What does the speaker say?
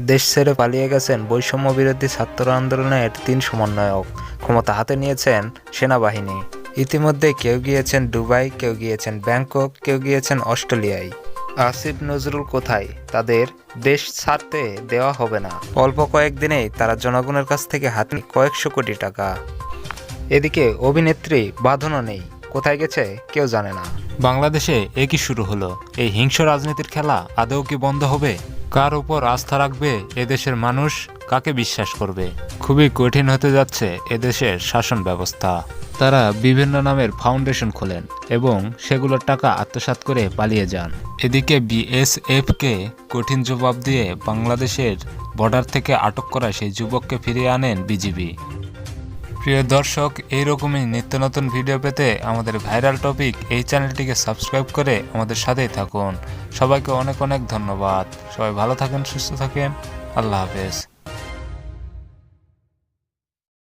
দেশ ছেড়ে পালিয়ে গেছেন বৈষম্য বিরোধী ছাত্র আন্দোলনের তিন সমন্বয়ক। ক্ষমতা হাতে নিয়েছেন সেনাবাহিনী। ইতিমধ্যে কেউ গিয়েছেন দুবাই, কেউ গিয়েছেন ব্যাংকক, কেউ গিয়েছেন অস্ট্রেলিয়ায়। আসিফ নজরুল কোথায়? তাদের দেশ ছাড়তে দেওয়া হবে না। অল্প কয়েকদিনেই তারা জনগণের কাছ থেকে হাতে কয়েকশো কোটি টাকা। এদিকে অভিনেত্রী বাঁধনও নেই। কোথায় গেছে কেউ জানে না। বাংলাদেশে একই শুরু হলো? এই হিংস্র রাজনীতির খেলা আদৌ কি বন্ধ হবে? কার উপর আস্থা রাখবে এদেশের মানুষ, কাকে বিশ্বাস করবে? খুবই কঠিন হতে যাচ্ছে এদেশের শাসন ব্যবস্থা। তারা বিভিন্ন নামের ফাউন্ডেশন খোলেন এবং সেগুলোর টাকা আত্মসাত করে পালিয়ে যান। এদিকে বিএসএফকে কঠিন জবাব দিয়ে বাংলাদেশের বর্ডার থেকে আটক করা সেই যুবককে ফিরিয়ে আনেন বিজিবি। প্রিয় দর্শক, এইরকমই নিত্য নতুন ভিডিও পেতে আমাদের ভাইরাল টপিক এই চ্যানেলটিকে সাবস্ক্রাইব করে আমাদের সাথেই থাকুন। সবাইকে অনেক অনেক ধন্যবাদ। সবাই ভালো থাকেন, সুস্থ থাকেন। আল্লাহ হাফেজ।